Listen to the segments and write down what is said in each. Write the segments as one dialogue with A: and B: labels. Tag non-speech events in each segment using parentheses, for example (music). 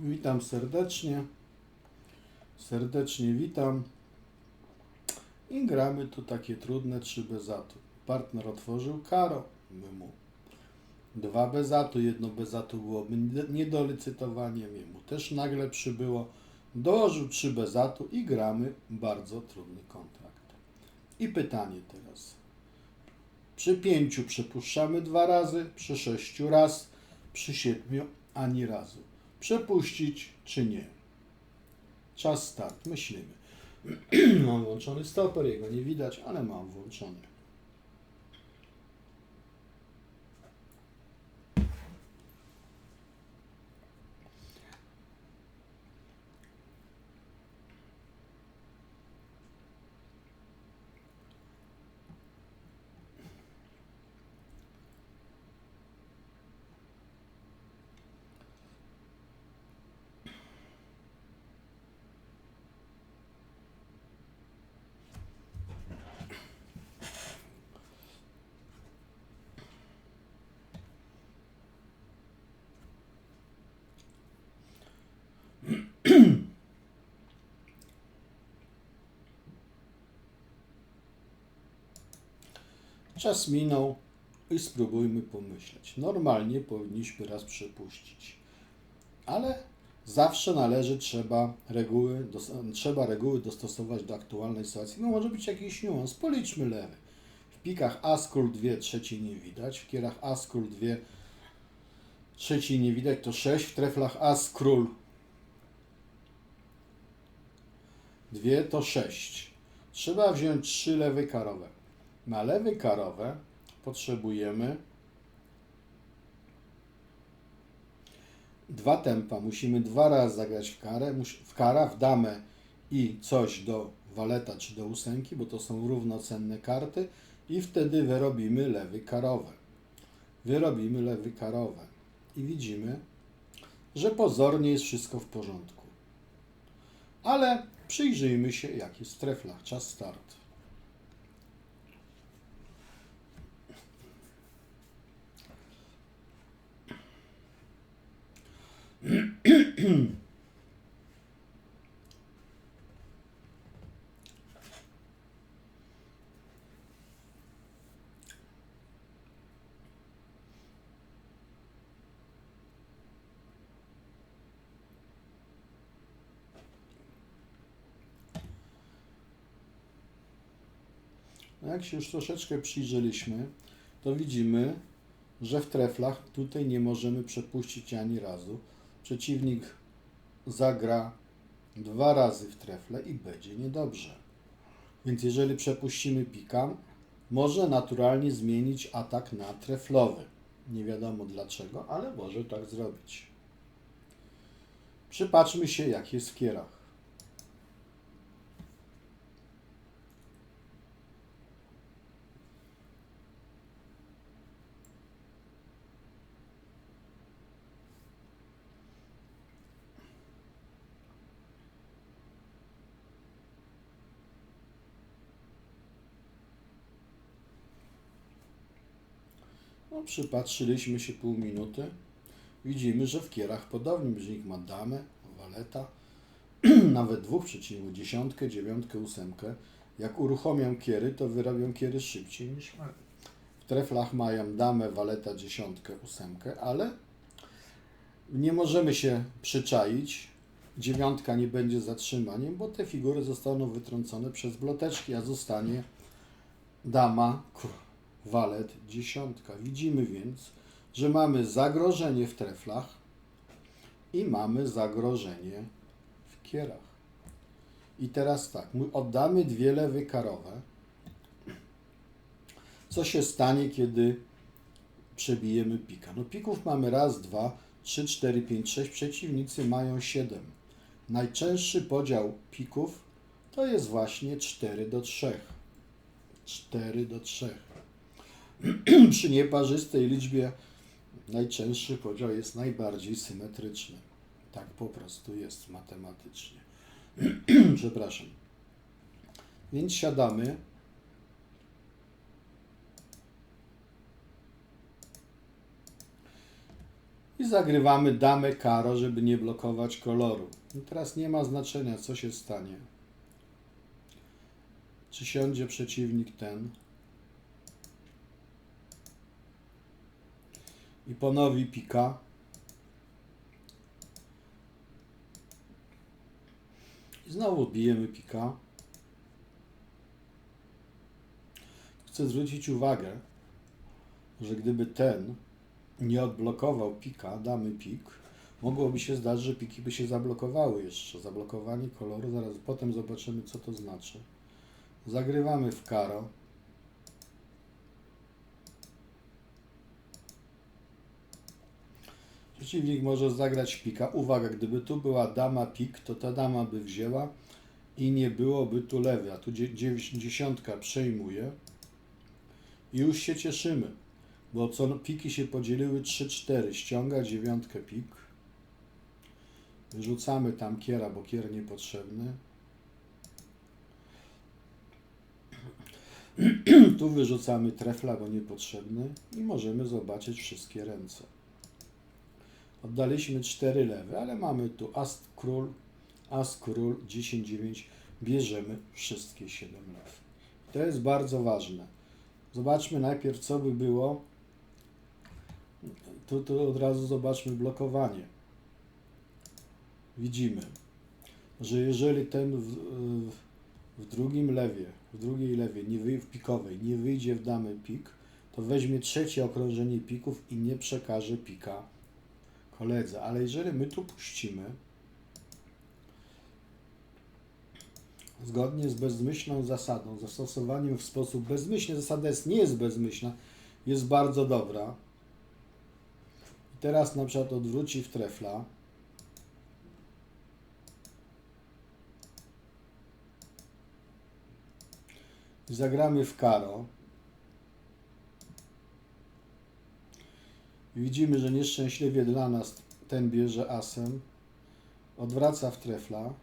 A: Witam serdecznie. Serdecznie witam. I gramy tu takie trudne trzy bezatu. Partner otworzył karo. My mu dwa bezatu. Jedno bezatu byłoby nie- niedolicytowaniem. Jemu też nagle przybyło. Dołożył trzy bezatu i gramy bardzo trudny kontrakt. I pytanie teraz. Przy pięciu przepuszczamy dwa razy, przy sześciu raz, przy siedmiu ani razu. Przepuścić czy nie? Czas start, myślimy. (clears throat) mam włączony stoper, jego nie widać, ale mam włączony. Czas minął i spróbujmy pomyśleć. Normalnie powinniśmy raz przepuścić, ale zawsze należy, trzeba reguły, trzeba reguły dostosować do aktualnej sytuacji. No może być jakiś niuans. Policzmy lewy. W pikach As król 2 trzeciej nie widać, w kierach As król 2 trzeciej nie widać, to 6, w treflach As król 2 to 6. Trzeba wziąć 3 lewy karowe. Na lewy karowe potrzebujemy dwa tempa. Musimy dwa razy zagrać w karę, w kara, w damę i coś do waleta czy do ósemki, bo to są równocenne karty i wtedy wyrobimy lewy karowe. Wyrobimy lewy karowe i widzimy, że pozornie jest wszystko w porządku. Ale przyjrzyjmy się, jak jest treflach. Czas start. No jak się już troszeczkę przyjrzeliśmy, to widzimy, że w treflach tutaj nie możemy przepuścić ani razu. Przeciwnik zagra dwa razy w trefle i będzie niedobrze. Więc jeżeli przepuścimy pika, może naturalnie zmienić atak na treflowy. Nie wiadomo dlaczego, ale może tak zrobić. Przypatrzmy się, jak jest w kierach. No, przypatrzyliśmy się pół minuty. Widzimy, że w kierach podobnie Brzynik ma damę, waleta, (clears throat) nawet dwóch przeciwników, dziesiątkę, dziewiątkę, ósemkę. Jak uruchomią kiery, to wyrobią kiery szybciej niż. W treflach mają damę, waleta, dziesiątkę, ósemkę, ale nie możemy się przyczaić. Dziewiątka nie będzie zatrzymaniem, bo te figury zostaną wytrącone przez bloteczki, a zostanie dama, kur- walet, dziesiątka. Widzimy więc, że mamy zagrożenie w treflach i mamy zagrożenie w kierach. I teraz tak, my oddamy dwie lewy karowe. Co się stanie, kiedy przebijemy pika? No pików mamy raz, dwa, trzy, cztery, pięć, sześć. Przeciwnicy mają siedem. Najczęstszy podział pików to jest właśnie 4 do 3. 4 do 3. (clears throat) Przy nieparzystej liczbie najczęstszy podział jest najbardziej symetryczny. Tak po prostu jest matematycznie. (clears throat) Przepraszam. Więc siadamy. I zagrywamy damę karo, żeby nie blokować koloru. I teraz nie ma znaczenia, co się stanie. Czy siądzie przeciwnik ten i ponowi pika. I znowu bijemy pika. Chcę zwrócić uwagę, że gdyby ten nie odblokował pika, damy pik, mogłoby się zdarzyć, że piki by się zablokowały jeszcze. Zablokowanie koloru, zaraz potem zobaczymy, co to znaczy. Zagrywamy w karo. Przeciwnik może zagrać pika. Uwaga, gdyby tu była dama pik, to ta dama by wzięła i nie byłoby tu lewy, a tu dziesiątka przejmuje. I już się cieszymy, bo co piki się podzieliły 3-4, ściąga dziewiątkę pik. Wyrzucamy tam kiera, bo kier niepotrzebny. (clears throat) tu wyrzucamy trefla, bo niepotrzebny i możemy zobaczyć wszystkie ręce. Oddaliśmy 4 lewe, ale mamy tu as król, as król, 10-9. Bierzemy wszystkie 7 lew. To jest bardzo ważne. Zobaczmy najpierw, co by było. Tu, tu od razu zobaczmy blokowanie. Widzimy, że jeżeli ten w, w, w drugim lewie, w drugiej lewie, nie w pikowej, nie wyjdzie w damy pik, to weźmie trzecie okrążenie pików i nie przekaże pika koledze. Ale jeżeli my tu puścimy, zgodnie z bezmyślną zasadą, zastosowaniem w sposób bezmyślny, zasada jest, nie jest bezmyślna, jest bardzo dobra. I teraz na przykład odwróci w trefla. Zagramy w karo. Widzimy, że nieszczęśliwie dla nas ten bierze asem, odwraca w trefla.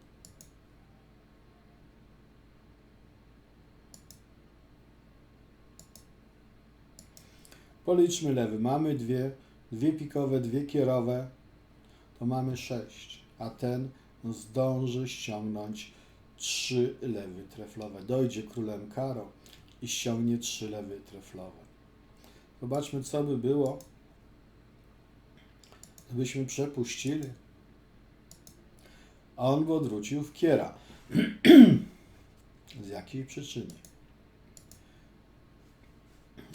A: Policzmy lewy. Mamy dwie, dwie pikowe, dwie kierowe, to mamy sześć, a ten zdąży ściągnąć trzy lewy treflowe. Dojdzie królem karo i ściągnie trzy lewy treflowe. Zobaczmy, co by było, gdybyśmy przepuścili, a on go odwrócił w kiera. (clears throat) Z jakiej przyczyny?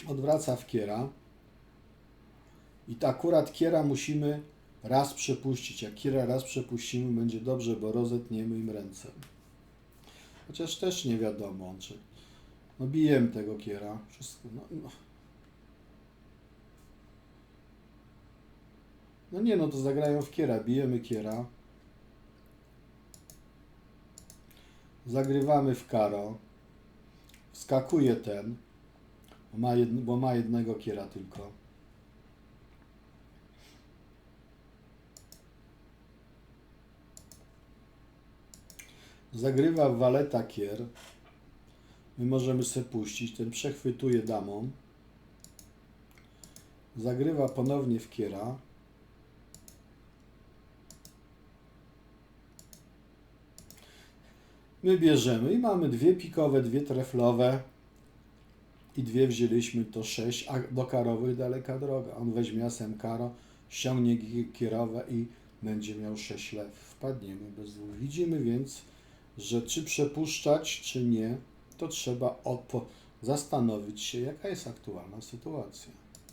A: Odwraca w kiera i to akurat kiera musimy raz przepuścić. Jak kiera raz przepuścimy, będzie dobrze, bo rozetniemy im ręce. Chociaż też nie wiadomo, czy... No bijemy tego kiera. Wszystko, no, no. No nie, no to zagrają w kiera. Bijemy kiera. Zagrywamy w karo. Wskakuje ten, ma, jed, bo ma jednego kiera tylko. Zagrywa waleta kier. My możemy sobie puścić. Ten przechwytuje damą. Zagrywa ponownie w kiera. My bierzemy i mamy dwie pikowe, dwie treflowe i dwie wzięliśmy to sześć, a do karowych daleka droga. On weźmie asem karo, ściągnie kierowe i będzie miał sześć lew. Wpadniemy bez dwóch. Widzimy więc, że czy przepuszczać, czy nie, to trzeba zastanowić się, jaka jest aktualna sytuacja.